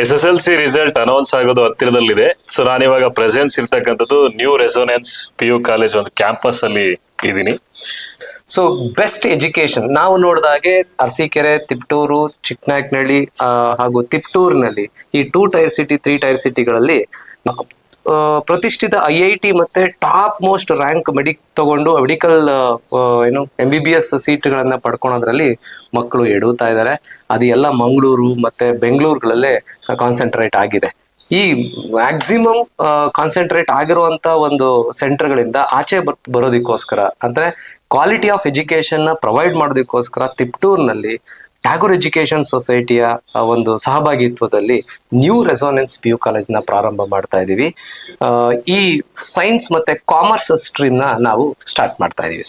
S S L C result announce ಆಗೋದು ಹತ್ತಿರದಲ್ಲಿದೆ. So ನಾನಿವಾಗ ಪ್ರೆಸೆನ್ಸ್ ಇರ್ತಕ್ಕಂಥದ್ದು new resonance P U college ಒಂದು ಕ್ಯಾಂಪಸ್ ಅಲ್ಲಿ ಇದ್ದೀನಿ. ಸೊ ಬೆಸ್ಟ್ ಎಜುಕೇಶನ್ ನಾವು ನೋಡಿದ ಹಾಗೆ ಅರಸೀಕೆರೆ, ತಿಪ್ಟೂರು, ಚಿಕ್ಕನಾಯಕನಹಳ್ಳಿ ಹಾಗೂ ತಿಪ್ಟೂರಿನಲ್ಲಿ ಈ two tier city three tier ಸಿಟಿಗಳಲ್ಲಿ ಪ್ರತಿಷ್ಠಿತ ಐ ಐ ಟಿ ಮತ್ತೆ ಟಾಪ್ ಮೋಸ್ಟ್ ರ್ಯಾಂಕ್ ಮೆಡಿಕ್ ತಗೊಂಡು ಮೆಡಿಕಲ್ ಏನು ಎಂ ಬಿ ಬಿ ಎಸ್ ಸೀಟ್ಗಳನ್ನ ಪಡ್ಕೊಳೋದ್ರಲ್ಲಿ ಮಕ್ಕಳು ಎಡುತ್ತಾ ಇದ್ದಾರೆ ಅದು ಎಲ್ಲ ಮಂಗಳೂರು ಮತ್ತೆ ಬೆಂಗಳೂರುಗಳಲ್ಲೇ ಕಾನ್ಸಂಟ್ರೇಟ್ ಆಗಿದೆ. ಈ ಮ್ಯಾಕ್ಸಿಮಮ್ ಕಾನ್ಸಂಟ್ರೇಟ್ ಆಗಿರುವಂತ ಒಂದು ಸೆಂಟರ್ಗಳಿಂದ ಆಚೆ ಬರ್, ಬರೋದಕ್ಕೋಸ್ಕರ, ಅಂದ್ರೆ ಕ್ವಾಲಿಟಿ ಆಫ್ ಎಜುಕೇಶನ್ ಪ್ರೊವೈಡ್ ಮಾಡೋದಕ್ಕೋಸ್ಕರ ತಿಪ್ಟೂರ್ನಲ್ಲಿ ಟ್ಯಾಗೋರ್ ಎಜುಕೇಶನ್ ಸೊಸೈಟಿಯ ಒಂದು ಸಹಭಾಗಿತ್ವದಲ್ಲಿ ನ್ಯೂ ರೆಸೋನೆನ್ಸ್ ಪಿ ಯು ಕಾಲೇಜ್ನ ಪ್ರಾರಂಭ ಮಾಡ್ತಾ ಇದ್ದೀವಿ ಈ ಸೈನ್ಸ್ ಮತ್ತೆ ಕಾಮರ್ಸ್ ಸ್ಟ್ರೀಮ್ನ ನಾವು ಸ್ಟಾರ್ಟ್ ಮಾಡ್ತಾ ಇದೀವಿ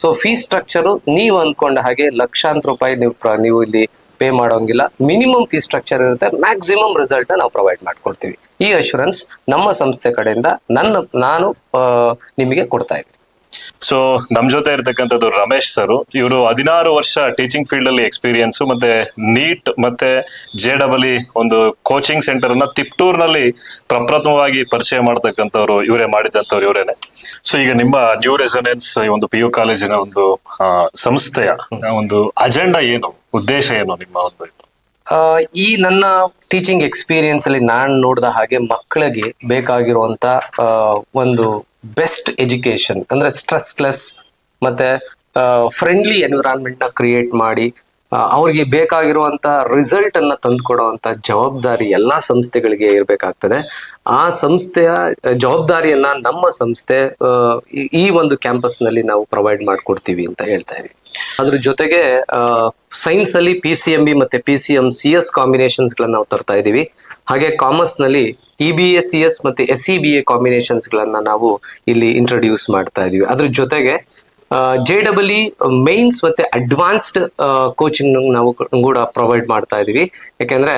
ಸೊ ಫೀ ಸ್ಟ್ರಕ್ಚರು ನೀವು ಅಂದ್ಕೊಂಡ ಹಾಗೆ ಲಕ್ಷಾಂತರ ರೂಪಾಯಿ ನೀವು ನೀವು ಇಲ್ಲಿ ಪೇ ಮಾಡೋಂಗಿಲ್ಲ. ಮಿನಿಮಮ್ ಫೀ ಸ್ಟ್ರಕ್ಚರ್ ಇರುತ್ತೆ. ಮ್ಯಾಕ್ಸಿಮಮ್ ರಿಸಲ್ಟ್ ನಾವು ಪ್ರೊವೈಡ್ ಮಾಡ್ಕೊಡ್ತೀವಿ. ಈ ಅಶೂರೆನ್ಸ್ ನಮ್ಮ ಸಂಸ್ಥೆ ಕಡೆಯಿಂದ ನನ್ನ, ನಾನು ನಿಮಗೆ ಕೊಡ್ತಾ ಇದ್ದೀನಿ. ಸೊ ನಮ್ ಜೊತೆ ಇರ್ತಕ್ಕಂಥದ್ದು ರಮೇಶ್ ಸರ್. ಇವರು ಹದಿನಾರು ವರ್ಷ ಟೀಚಿಂಗ್ ಫೀಲ್ಡ್ ಅಲ್ಲಿ ಎಕ್ಸ್ಪೀರಿಯನ್ಸ್ ಮತ್ತೆ ನೀಟ್ ಮತ್ತೆ ಜೆ ಡಬಲ್ ಒಂದು ಕೋಚಿಂಗ್ ಸೆಂಟರ್ನ ತಿಪ್ಟೂರ್ನಲ್ಲಿ ಪ್ರಪ್ರಥಮವಾಗಿ ಪರಿಚಯ ಮಾಡ್ತಕ್ಕಂಥವ್ರು ಇವರೇ ಮಾಡಿದಂಥವ್ರು ಇವರೇನೆ. ಸೊ ಈಗ ನಿಮ್ಮ ನ್ಯೂ ರೆಸಿಡೆನ್ಸ್ ಈ ಒಂದು ಪಿ ಯು ಕಾಲೇಜಿನ ಒಂದು ಸಂಸ್ಥೆಯ ಒಂದು ಅಜೆಂಡಾ ಏನು, ಉದ್ದೇಶ ಏನು ನಿಮ್ಮ ಒಂದು? ಈ ನನ್ನ ಟೀಚಿಂಗ್ ಎಕ್ಸ್ಪೀರಿಯನ್ಸ್ ಅಲ್ಲಿ ನಾನು ನೋಡಿದ ಹಾಗೆ ಮಕ್ಕಳಿಗೆ ಬೇಕಾಗಿರುವಂತ ಒಂದು ಬೆಸ್ಟ್ ಎಜುಕೇಶನ್ ಅಂದ್ರೆ ಸ್ಟ್ರೆಸ್ಲೆಸ್ ಮತ್ತೆ ಫ್ರೆಂಡ್ಲಿ ಎನ್ವಿರಾನ್ಮೆಂಟ್ನ ಕ್ರಿಯೇಟ್ ಮಾಡಿ ಅವ್ರಿಗೆ ಬೇಕಾಗಿರುವಂತ ರಿಸಲ್ಟ್ ಅನ್ನ ತಂದುಕೊಡುವಂತ ಜವಾಬ್ದಾರಿ ಎಲ್ಲಾ ಸಂಸ್ಥೆಗಳಿಗೆ ಇರಬೇಕಾಗ್ತದೆ. ಆ ಸಂಸ್ಥೆಯ ಜವಾಬ್ದಾರಿಯನ್ನ ನಮ್ಮ ಸಂಸ್ಥೆ ಈ- ಒಂದು ಕ್ಯಾಂಪಸ್ನಲ್ಲಿ ನಾವು ಪ್ರೊವೈಡ್ ಮಾಡ್ಕೊಡ್ತೀವಿ ಅಂತ ಹೇಳ್ತಾ ಇದೀವಿ ಅದ್ರ ಜೊತೆಗೆ ಸೈನ್ಸ್ ಅಲ್ಲಿ ಪಿ ಸಿ ಎಂ ಬಿ ಮತ್ತೆ P C M C S combinations ಗಳನ್ನ ನಾವು ತರ್ತಾ ಇದೀವಿ ಹಾಗೆ ಕಾಮರ್ಸ್ನಲ್ಲಿ E B S C S ಮತ್ತೆ S C B A combinations ಗಳನ್ನ ನಾವು ಇಲ್ಲಿ ಇಂಟ್ರೊಡ್ಯೂಸ್ ಮಾಡ್ತಾ ಇದೀವಿ. ಅದ್ರ ಜೊತೆಗೆ ಜೆ ಡಬಲ್ ಇ ಮೈನ್ಸ್ ಮತ್ತೆ ಅಡ್ವಾನ್ಸ್ಡ್ ಕೋಚಿಂಗ್ ನಾವು ಕೂಡ ಪ್ರೊವೈಡ್ ಮಾಡ್ತಾ ಇದೀವಿ. ಯಾಕೆಂದ್ರೆ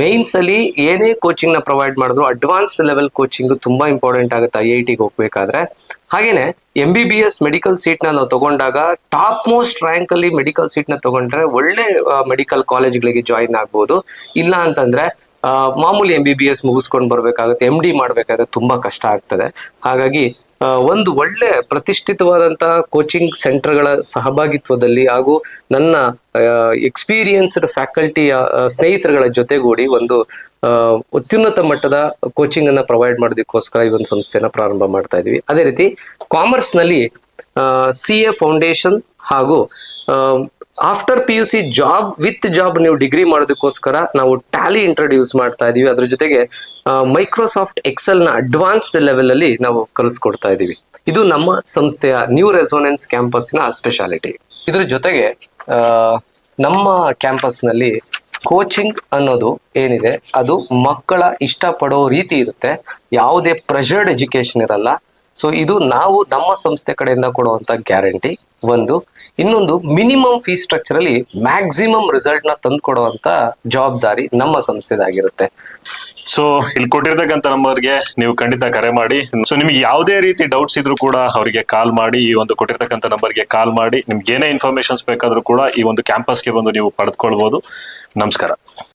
ಮೈನ್ಸ್ ಅಲ್ಲಿ ಏನೇ ಕೋಚಿಂಗ್ನ ಪ್ರೊವೈಡ್ ಮಾಡಿದ್ರು ಅಡ್ವಾನ್ಸ್ಡ್ ಲೆವೆಲ್ ಕೋಚಿಂಗ್ ತುಂಬಾ ಇಂಪಾರ್ಟೆಂಟ್ ಆಗುತ್ತೆ ಐ ಐ ಟಿಗೆ ಹೋಗ್ಬೇಕಾದ್ರೆ. ಹಾಗೇನೆ M B B S medical ಸೀಟ್ನ ನಾವು ತಗೊಂಡಾಗ ಟಾಪ್ ಮೋಸ್ಟ್ ರ್ಯಾಂಕ್ ಅಲ್ಲಿ ಮೆಡಿಕಲ್ ಸೀಟ್ನ ತಗೊಂಡ್ರೆ ಒಳ್ಳೆ ಮೆಡಿಕಲ್ ಕಾಲೇಜ್ಗಳಿಗೆ ಜಾಯಿನ್ ಆಗ್ಬೋದು. ಇಲ್ಲ ಅಂತಂದ್ರೆ ಮಾಮೂಲಿ ಎಂ ಬಿ ಬಿ ಎಸ್ ಮುಗಿಸ್ಕೊಂಡು ಬರ್ಬೇಕಾಗುತ್ತೆ ಎಂ ಡಿ ಮಾಡ್ಬೇಕಾದ್ರೆ ತುಂಬಾ ಕಷ್ಟ ಆಗ್ತದೆ. ಹಾಗಾಗಿ ಒಂದು ಒಳ್ಳೆ ಪ್ರತಿಷ್ಠಿತವಾದಂತಹ ಕೋಚಿಂಗ್ ಸೆಂಟರ್ಗಳ ಸಹಭಾಗಿತ್ವದಲ್ಲಿ ಹಾಗೂ ನನ್ನ ಎಕ್ಸ್ಪೀರಿಯನ್ಸ್ಡ್ ಫ್ಯಾಕಲ್ಟಿ ಸ್ನೇಹಿತರುಗಳ ಜೊತೆಗೂಡಿ ಒಂದು ಅತ್ಯುನ್ನತ ಮಟ್ಟದ ಕೋಚಿಂಗ್ ಅನ್ನ ಪ್ರೊವೈಡ್ ಮಾಡೋದಕ್ಕೋಸ್ಕರ ಈ ಒಂದು ಸಂಸ್ಥೆನ ಪ್ರಾರಂಭ ಮಾಡ್ತಾ ಇದೀವಿ ಅದೇ ರೀತಿ ಕಾಮರ್ಸ್ನಲ್ಲಿ ಸಿ ಎ ಫೌಂಡೇಶನ್ ಹಾಗೂ after P U C job with job ನೀವು ಡಿಗ್ರಿ ಮಾಡೋದಕ್ಕೋಸ್ಕರ ನಾವು ಟ್ಯಾಲಿ ಇಂಟ್ರೊಡ್ಯೂಸ್ ಮಾಡ್ತಾ ಇದೀವಿ. ಅದ್ರ ಜೊತೆಗೆ ಮೈಕ್ರೋಸಾಫ್ಟ್ ಎಕ್ಸೆಲ್ನ ಅಡ್ವಾನ್ಸ್ಡ್ ಲೆವೆಲ್ ಅಲ್ಲಿ ನಾವು ಕಲಿಸ್ಕೊಡ್ತಾ ಇದೀವಿ. ಇದು ನಮ್ಮ ಸಂಸ್ಥೆಯ ನ್ಯೂ ರೆಸೋನೆನ್ಸ್ ಕ್ಯಾಂಪಸ್ನ ಸ್ಪೆಷಾಲಿಟಿ ಇದ್ರ ಜೊತೆಗೆ ನಮ್ಮ ಕ್ಯಾಂಪಸ್ನಲ್ಲಿ ಕೋಚಿಂಗ್ ಅನ್ನೋದು ಏನಿದೆ, ಅದು ಮಕ್ಕಳ ಇಷ್ಟಪಡೋ ರೀತಿ ಇರುತ್ತೆ. ಯಾವುದೇ ಪ್ರೆಷರ್ಡ್ ಎಜುಕೇಶನ್ ಇರಲ್ಲ. ಸೊ ಇದು ನಾವು ನಮ್ಮ ಸಂಸ್ಥೆ ಕಡೆಯಿಂದ ಕೊಡುವಂತ ಗ್ಯಾರಂಟಿ. ಒಂದು, ಇನ್ನೊಂದು, ಮಿನಿಮಮ್ ಫೀ ಸ್ಟ್ರಕ್ಚರ್ ಅಲ್ಲಿ ಮ್ಯಾಕ್ಸಿಮಮ್ ರಿಸಲ್ಟ್ನ ತಂದು ಕೊಡುವಂತ ಜವಾಬ್ದಾರಿ ನಮ್ಮ ಸಂಸ್ಥೆದಾಗಿರುತ್ತೆ. ಸೊ ಇಲ್ಲಿ ಕೊಟ್ಟಿರ್ತಕ್ಕಂಥ ನಂಬರ್ಗೆ ನೀವು ಖಂಡಿತ ಕರೆ ಮಾಡಿ. ಸೊ ನಿಮ್ಗೆ ಯಾವುದೇ ರೀತಿ ಡೌಟ್ಸ್ ಇದ್ರು ಕೂಡ ಅವರಿಗೆ ಕಾಲ್ ಮಾಡಿ, ಈ ಒಂದು ಕೊಟ್ಟಿರ್ತಕ್ಕಂಥ ನಂಬರ್ಗೆ ಕಾಲ್ ಮಾಡಿ. ನಿಮ್ಗೆ ಏನೇ ಇನ್ಫಾರ್ಮೇಶನ್ಸ್ ಬೇಕಾದ್ರೂ ಕೂಡ ಈ ಒಂದು ಕ್ಯಾಂಪಸ್ಗೆ ಬಂದು ನೀವು ಪಡೆದುಕೊಳ್ಬಹುದು ನಮಸ್ಕಾರ.